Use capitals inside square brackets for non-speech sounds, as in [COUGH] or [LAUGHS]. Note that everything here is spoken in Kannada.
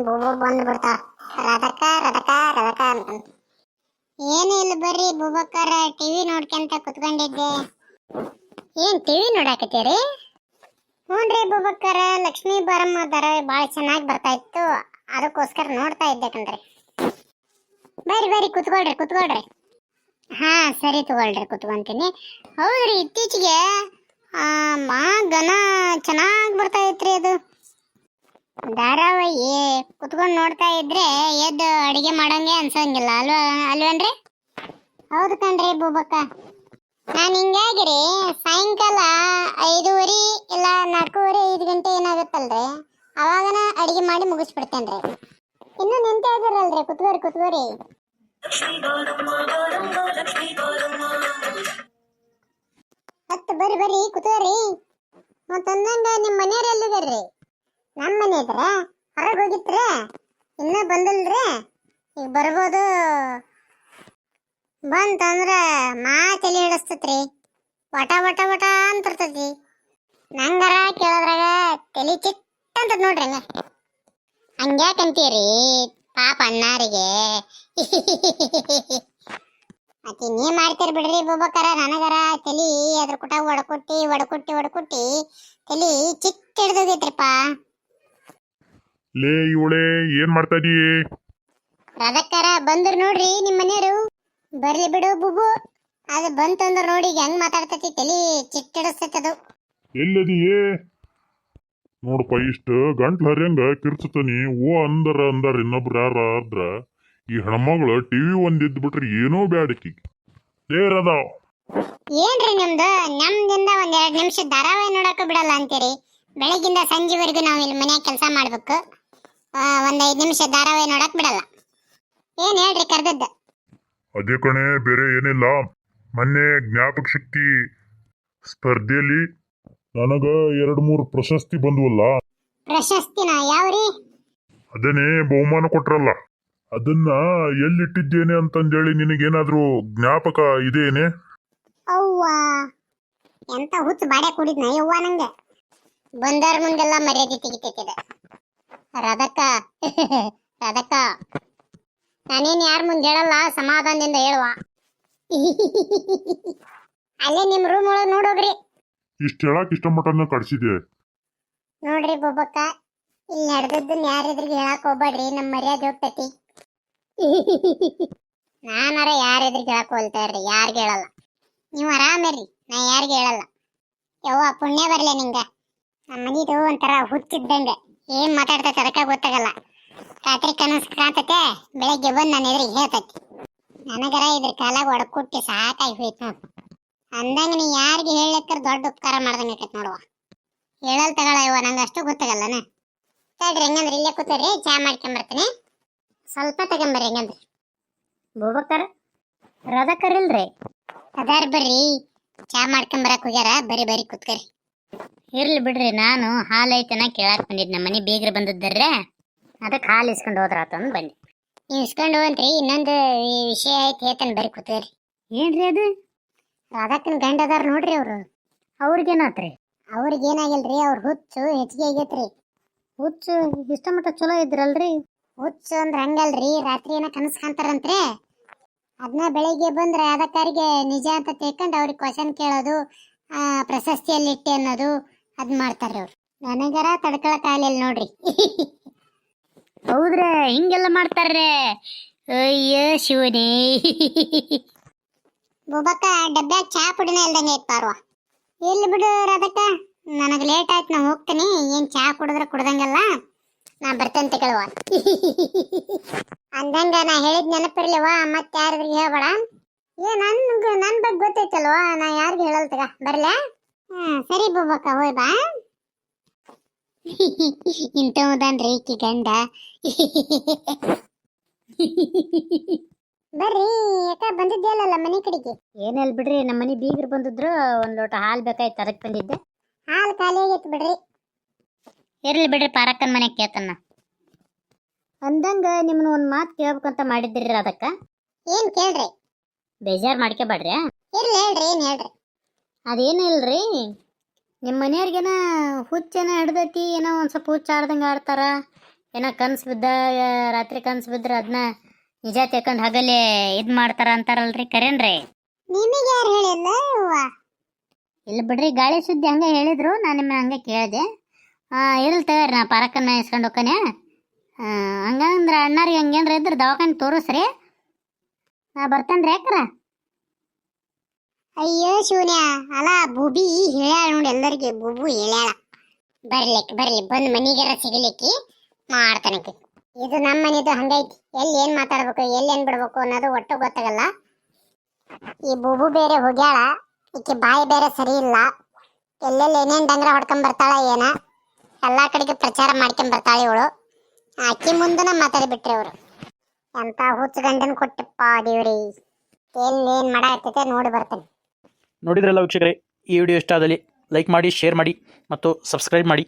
ನಮ್ ಬೂಬು ಬಂದು ಬಿಡ್ತಾ ಏನು ಇಲ್ಲ ಬರ್ರಿ ಬೂಬಕ್ಕರ ಟಿವಿ ನೋಡ್ಕೊಂತ ಕುತ್ಕೊಂಡಿದ್ದೆ. ಏನ್ ಟಿವಿ ನೋಡಾಕತ್ತೀರಿ? ಹ್ಞೂನ್ರಿ ಬುಬಕ್ಕರ ಲಕ್ಷ್ಮೀ ಬರಮ್ಮ ಧಾರಾವಾಹಿ ಭಾಳ ಚೆನ್ನಾಗಿ ಬರ್ತಾ ಇತ್ತು. ಅದಕ್ಕೋಸ್ಕರ ನೋಡ್ತಾ ಇದ್ದೆ ಕಣ್ರಿ. ಬರ್ರಿ ಬರ್ರಿ, ಕುತ್ಕೊಳ್ರಿ ಕುತ್ಕೊಳ್ರಿ. ಹಾ, ಸರಿ ತಗೊಳ್ರಿ, ಕುತ್ಕೊಂತೀನಿ. ಹೌದ್ರಿ, ಇತ್ತೀಚೆಗೆ ಮಹಾಗನ ಚೆನ್ನಾಗಿ ಬರ್ತಾ ಇತ್ರಿ ಅದು. ಧಾರಾವಾಹಿ ಕುತ್ಕೊಂಡು ನೋಡ್ತಾ ಇದ್ರೆ ಎದ್ದು ಅಡಿಗೆ ಮಾಡಂಗೆ ಅನ್ಸಂಗಿಲ್ಲ, ಅಲ್ವಾ ಅಲ್ವೇನ್ರಿ? ಹೌದು ಕಣ್ರಿ ಬೂಬಕ್ಕ ನಾನು ಹಿಂಗಾಗಿರಿ ಸಾಯಂಕಾಲ ಐದೂವರೆ ಇಲ್ಲ ನಾಲ್ಕೂವರೆ, ಐದು ಗಂಟೆ ಏನಾಗುತ್ತಲ್ರಿ? ಅವಾಗನ ಅಡಿಗೆ ಮಾಡಿ ಮುಗಿಸ್ಬಿಡ್ತೇನ್ರಿ. ಇನ್ನು ನಿಂತೇ ಇದಿರಲ್ರಿ ಕುತ್ಕೋರಿ ಕುತ್ಕೋರಿ ಹತ್ತು ಬರ್ರಿ ಬರ್ರಿ ಕುತ್ಕೋರಿ ಮತ್ತೊಂದಂಗ ನಿಮ್ಮ ಮನೆಯವ್ರು ಎಲ್ಲಿದಾರ್ರಿ? ನಮ್ಮ ಮನೆ ಇದ್ರ, ಹೊರಗೆ ಹೋಗಿತ್ರ ಇನ್ನ ಬಂದಿಲ್ರಿ ಈಗ ಬರ್ಬೋದು. ಬಂತಂದ್ರ ಮಾ ತಲೆ ಹಿಡಿಸ್ತತ್ರಿ. ವಟ ವಟ ವಟ ಅಂತಿರ್ತತಿ ನಂಗರ ಕೇಳೋದ್ರಾಗ ತಲೆ ಚಿಟ್ ಅಂತ ನೋಡ್ರಿ ಹಂಗ್ಯಾಕೆ ಅಂತೀರಿ ಪಾಪ ಅಣ್ಣಾರಿಗೆ. ಮತ್ತೆ ನೀ ಮಾಡ್ತೀರಿ ಬಿಡ್ರಿ ಬೊಬ್ಬಕ್ಕರ, ನನಗರ ತಲಿ ಅದ್ರ ಕುಟ ಒಡಕೊಟ್ಟಿ ಒಡಕೊಟ್ಟಿ ಒಡಕೊಟ್ಟಿ, ತಲಿ ಚಿಟ್ ಹಿಡ್ದೋಗೈತ್ರಿಪ್ಪ ಲೇ ಇವಳೆ ಏನ್ ಮಾಡ್ತಾ ಇದೀಯೇ? ರಾಧಕ್ಕಾರ ಬಂದ್ರು ನೋಡ್ರಿ ನಿಮ್ ಮನೆಯವರು. ಬರ್ಲಿ ಬಿಡು ಬುಬು. ಅದು ಬಂತಂದ್ರ ನೋಡಿ ಈಗ ಹೆಂಗ್ ಮಾತಾಡ್ತತಿ ತಲಿ ಚಿಟ್ಟಿಡಸ್ತದು ಎಲ್ಲದಿಯೇ? ನೋಡಪ್ಪ ಇಷ್ಟು ಗಂಟ್ಲು ಹರಿಯಂಗ ಕಿರ್ಚತನಿ ಓ ಅಂದರ ಅಂದರ ಇನ್ನೊಬ್ರು ಯಾರ ಆದ್ರ ಈ ಹೆಣ್ಮಗಳು ಟಿವಿ ಒಂದಿದ್ ಬಿಟ್ರಿ ಏನೋ ಬ್ಯಾಡಕಿ ಏರದ ಏನ್ರಿ ನಿಮ್ದು? ನಮ್ದಿಂದ ಒಂದ್ ಎರಡ್ ನಿಮಿಷ ಧಾರಾವಾಹಿ ನೋಡಕ್ ಬಿಡಲ್ಲ ಅಂತೀರಿ. ಬೆಳಗಿಂದ ಸಂಜೆವರೆಗೂ ನಾವು ಇಲ್ಲಿ ಮನ್ಯಾಗ ಕೆಲಸ ಮಾಡ್ಬೇಕು. ಒಂದ್ ಐದ್ ನಿಮಿಷ ಧಾರಾವಾಹಿ ನೋಡಕ್ ಬಿಡಲ್ಲ. ಏನ್ ಹೇಳ್ರಿ ಕರ್ದದ್ದ? ಅದೇ ಕಣೆ ಬೇರೆ ಏನಿಲ್ಲ. ಮೊನ್ನೆ ಜ್ಞಾಪಕ ಶಕ್ತಿ ಸ್ಪರ್ಧೆಯಲ್ಲಿ ನನಗ ಎರಡು ಮೂರು ಪ್ರಶಸ್ತಿ ಬಂದ್ವಲ್ಲ? ಪ್ರಶಸ್ತಿನ? ಯಾವ್ರಿ? ಅದನ್ನೇ ಬಹುಮಾನ ಕೊಟ್ರಲ್ಲ. ಅದನ್ನ ಎಲ್ಲಿಟ್ಟಿದ್ದೇನೆ ಅಂತಂದೇಳಿ ನಿನಗೇನಾದ್ರೂ ಜ್ಞಾಪಕ ಇದೇನೆ ಅವ್ವ ಎಂತ ಹುಚ್ಚು ಬಾಡೆ ಕೂಡಿದ್ನ? ಯವ್ವ ನಂಗೆ. ಬಂದವ್ರ ಮುಂದೆಲ್ಲ ಮರ್ಯಾದೆ ತೆಗಿತೈತಿದ ರದಕ್ಕ. [LAUGHS] ರದಕ್ಕ. ನಾನೇನ್ ಯಾರ ಮುಂದೆ ಹೇಳಲ್ಲ ಸಮಾಧಾನದಿಂದ ಹೇಳುವ. [LAUGHS] ಅಲ್ಲೇ ನಿಮ್ ರೂಮ್ ಒಳಗ್ ನೋಡೋಗ್ರಿ. ಇಷ್ಟ ಹೇಳಕ್ ಇಷ್ಟಮಟ್ಟನ್ನ ಕಡಿಸಿದೆ ನೋಡ್ರಿ ಬೊಬ್ಬಕ್ಕ ಇಲ್ಲಿ ನಡೆದದ್ದನ್ನ ಯಾರಿದ್ರಿಗೆ ಹೇಳಕ್ ಹೋಗ್ಬೇಡ್ರಿ ನಮ್ಮ ಮರ್ಯಾದೆ ಹೋಗ್ತತಿ. [LAUGHS] ನಾನಾರ ಯಾರಿದ್ರಿಗೆ ಹೇಳಕ್ ಹೋಲ್ತಾ ಇರ್ರಿ ಯಾರಿಗೆ ಹೇಳಲ್ಲ. ನೀವು ಆರಾಮಿರ್ರಿ ನಾ ಯಾರಿಗೆ ಹೇಳಲ್ಲ. ಯವ್ವ ಪುಣ್ಯ ಬರ್ಲಿ ನಿಂಗ. ನಮ್ಮ ಮನಿದು ಒಂಥರ ಹುಚ್ಚಿದ್ದಂಗ. ಏನ್ ಮಾತಾಡ್ತೈತೆ ಅದಕ್ಕೆ ಗೊತ್ತಾಗಲ್ಲ. ರಾತ್ರಿ ಕನಸು ಕಾಣ್ತತೆ ಬೆಳಗ್ಗೆ ಬಂದು ನನ್ನ ಎದುರಿಗೆ ಹೇಳ್ತೈತಿ. ನನಗರ ಇದ್ರ ಕಾಲ ಒಡಕುಟ್ಟಿ ಸಾಕಾಗಿ ಹೋಯ್ತು ನೋಡು. ಅಂದಂಗ ನೀ ಯಾರಿಗೆ ಹೇಳಕ್ಕ ದೊಡ್ಡ ಉಪಕಾರ ಮಾಡ್ದಂಗ ಆಕೈತಿ ನೋಡುವ. ಹೇಳಲ್ ತಗೊಳ ಇವ ನಂಗೆ ಅಷ್ಟು ಗೊತ್ತಾಗಲ್ಲನ? ತಡ್ರಿ ಹೆಂಗಂದ್ರೆ ಇಲ್ಲೇ ಕೂತರಿ ಚಾ ಮಾಡ್ಕೊಂಬರ್ತೀನಿ. ಸ್ವಲ್ಪ ತಗೊಂಬರ್ರಿ ಹೆಂಗಂದ್ರೆ. ಬೂಬಕ್ಕರ್ ರದಕರ್ ಇಲ್ರಿ ಅದಾರ ಬರ್ರಿ ಚಾ ಮಾಡ್ಕೊಂಬರಕ್ ಹೋಗ್ಯಾರ ಬರಿ ಬರಿ ಕೂತ್ಕರಿ. ಇರ್ಲಿ ಬಿಡ್ರಿ ನಾನು ಹಾಲು ಐತನ ಕೇಳಾಕ್ ಬಂದಿದ್ ನಮ್ಮ ಮನೆ ಬೀಗ್ರ ಬಂದಿದ್ದರ್ರೆ. ಅದಕ್ಕೆ ಹಾಲು ಇಸ್ಕೊಂಡು ಹೋದ್ರಾತ ಅಂದ್ ಬಂದೆ. ನೀವು ಇಸ್ಕೊಂಡು ಹೋಗಂತ್ರಿ ಇನ್ನೊಂದು ಈ ವಿಷಯ ಐತಿ ಹೇಳ್ತಾನೆ ಬರಿ ಕೂತ್ಕರಿ ಏನ್ರಿ ಅದು? ಅದಕ್ಕಿನ ಗಂಡ ಅದಾರ ನೋಡ್ರಿ ಅವ್ರು. ಅವ್ರಿಗೇನಾತ್ರಿ? ಅವ್ರಿಗೇನಾಗಿಲ್ರಿ ಅವ್ರ ಹುಚ್ಚು ಹೆಚ್ಚಿಗೆ ಆಗೈತ್ರಿ. ಹುಚ್ಚು ಇಷ್ಟ ಮಟ್ಟ ಚಲೋ ಇದ್ರಲ್ರಿ? ಹುಚ್ಚು ಅಂದ್ರೆ ಹಂಗಲ್ರಿ ರಾತ್ರಿ ಏನ ಕನಸು ಕಾಣ್ತಾರಂತ್ರಿ. ಅದನ್ನ ಬೆಳಿಗ್ಗೆ ಬಂದ್ರೆ ಅದಕ್ಕಾರಿಗೆ ನಿಜ ಅಂತ ತಿಳ್ಕೊಂಡು ಅವ್ರಿಗೆ ಕ್ವಶನ್ ಕೇಳೋದು ಆ, ಪ್ರಶಸ್ತಿಯಲ್ಲಿ ಇಟ್ಟೆ ಅನ್ನೋದು ಅದ್ ಮಾಡ್ತಾರೆ ಅವ್ರು. ನನಗರ ತಡ್ಕೊಳಕ್ ಆಗ್ಲಿಲ್ಲ ನೋಡ್ರಿ. [LAUGHS] ಹೌದ್ರಿ ಹಿಂಗೆಲ್ಲ ಮಾಡ್ತಾರ್ರೆ? ಅಯ್ಯ ಶಿವನೇ. [LAUGHS] ಬುಬಕ್ಕ ಡಬ್ಬ್ಯಾಗ ಚಾ ಪುಡಿನ ಇಲ್ದಂಗೆ ಐತ್ ಪಾರ್ವ. ಎಲ್ಲಿ ಬಿಡು ರಾಧಕ್ಕ? ನನಗೆ ಲೇಟ್ ಆಯ್ತು ನಾ ಹೋಗ್ತೀನಿ. ಏನು ಚಾ ಕುಡಿದ್ರೆ ಕುಡ್ದಂಗಲ್ಲ? ನಾ ಬರ್ತೇನೆ ತಗೊಳ್ಳುವ [LAUGHS] ಅಂದಂಗ ನಾ ಹೇಳಿದ್ ನೆನಪಿರ್ಲಿವ ಮತ್ತೆ ಯಾರಿದ್ರಿಗೆ ಹೇಳ್ಬೇಡ. ಏ ನನ್ಗೆ ನನ್ ಬಗ್ಗೆ ಗೊತ್ತೈತಲ್ವಾ? ನಾ ಯಾರಿಗೂ ಹೇಳಲ್ಲ ತಗ. ಬರ್ಲಾ? ಹಾ ಸರಿ ಬೊಬ್ಬಕ್ಕ ಹೋಯ್ ಬಾ. ಇಂಥವುದನ್ರಿ ಈಕಿ ಗಂಡ. ಬರ್ರಿ ಯಾಕ ಬಂದಿದ್ದೇಲಲ್ಲ ಮನೆ ಕಡೆಗೆ? ಏನಿಲ್ಲ ಬಿಡ್ರಿ ನಮ್ಮ ಮನೆ ಬೀಗರು ಬಂದಿದ್ರು ಒಂದು ಲೋಟ ಹಾಲು ಬೇಕಾಯ್ತು ಅದಕ್ಕೆ ಬಂದಿದ್ದೆ. ಹಾಲು ಖಾಲಿ ಆಗೈತೆ ಬಿಡ್ರಿ. ಇರ್ಲಿ ಬಿಡ್ರಿ ಪಾರಕ್ಕನ ಮನೆ ಕೇಳ್ತಾನ ಅಂದಂಗ ನಿಮ್ಮನ್ನ ಒಂದು ಮಾತು ಕೇಳ್ಬೇಕಂತ ಮಾಡಿದ್ರಿ ಅದಕ್ಕ. ಏನ್ ಕೇಳ್ರಿ? ಬೇಜಾರು ಮಾಡ್ಕೋಬೇಡ್ರಿ ಇಲ್ಲ ಹೇಳ್ರಿ ಏನ್ ಹೇಳ್ರಿ? ಅದೇನು ಇಲ್ರಿ? ನಿಮ್ಮ ಮನೆಯವ್ರಿಗೇನ ಹುಚ್ಚೆನ ಹಿಡ್ದೈತಿ ಏನೋ ಒಂದು ಸ್ವಲ್ಪ ಹುಚ್ಚ ಆಡ್ದಂಗೆ ಆಡ್ತಾರ. ಏನೋ ಕನ್ಸು ಬಿದ್ದ ರಾತ್ರಿ ಕನ್ಸು ಬಿದ್ರೆ ಅದನ್ನ ನಿಜ ತಿಳ್ಕೊಂಡು ಹಗಲೇ ಇದು ಮಾಡ್ತಾರ ಅಂತಾರಲ್ರಿ ಕರೇನ್ರಿ? ನಿಮಗೆ ಯಾರು ಹೇಳಿಲ್ಲ ಇಲ್ಲ ಬಿಡ್ರಿ ಗಾಳಿ ಸುದ್ದಿ ಹಂಗೆ ಹೇಳಿದ್ರು ನಾನು ನಿಮ್ಮ ಹಂಗೆ ಕೇಳಿದೆ. ಇರ್ಲಿ ತಗೋರಿ ನಾ ಪಾರಕನ್ನ ಇಸ್ಕೊಂಡು ಹೋಗ್ಕನೆ ಹಂಗಂದ್ರೆ ಅಣ್ಣಾರಿಗೆ ಹಂಗೇನ್ರ ಇದ್ರೆ ದವಾಖಾನೆ ತೋರಿಸ್ರಿ. ಬರ್ತೇನೆ ಯಾಕ್ರ? ಅಯ್ಯೋ ಶಿವನ್ಯ ಅಲ್ಲ ಬುಬಿ ಹೇಳ್ಯಾಳ ನೋಡಿ ಎಲ್ಲರಿಗೆ, ಬುಬು ಹೇಳ್ಯಾಳ. ಬರ್ಲಿಕ್ ಬರ್ಲಿ, ಬಂದ್ ಮನಿಗೆರ ಸಿಗಲಿಕ್ಕೆ ಮಾಡ್ತಾನಕ್ಕೆ ಇದು ನಮ್ಮ ಮನಿದು ಹಂಗೈತಿ, ಎಲ್ಲಿ ಏನ್ ಮಾತಾಡ್ಬೇಕು, ಎಲ್ಲಿ ಏನ್ ಬಿಡ್ಬೇಕು ಅನ್ನೋದು ಒಟ್ಟು ಗೊತ್ತಾಗಲ್ಲ. ಈ ಬುಬು ಬೇರೆ ಹೋಗ್ಯಾಳ, ಈಕೆ ಬಾಯಿ ಬೇರೆ ಸರಿ ಇಲ್ಲ. ಎಲ್ಲೆಲ್ಲಿ ಏನೇನ್ ಡಂಗ್ರ ಹೊಡ್ಕೊಂಡ್ ಬರ್ತಾಳ ಏನ, ಎಲ್ಲಾ ಕಡೆಗೆ ಪ್ರಚಾರ ಮಾಡ್ಕೊಂಡ್ ಬರ್ತಾಳೆ ಇವಳು. ಆಕಿ ಮುಂದನ ಮಾತಾಡ್ಬಿಟ್ರಿ ಅವರು ಎಂತ ಹುಚ್ಚ ಗಂಡನ್ ಕೊಟ್ಟಪ್ಪ ದೇವ್ರಿ? ಎಲ್ಲಿ ಏನ್ ಮಾಡ ನೋಡಿ ಬರ್ತೇನೆ. ನೋಡಿದ್ರಲ್ಲ ವೀಕ್ಷಕರೇ, ಈ ವಿಡಿಯೋ ಇಷ್ಟ ಆದಲ್ಲಿ ಲೈಕ್ ಮಾಡಿ ಶೇರ್ ಮಾಡಿ ಮತ್ತು ಸಬ್ಸ್ಕ್ರೈಬ್ ಮಾಡಿ.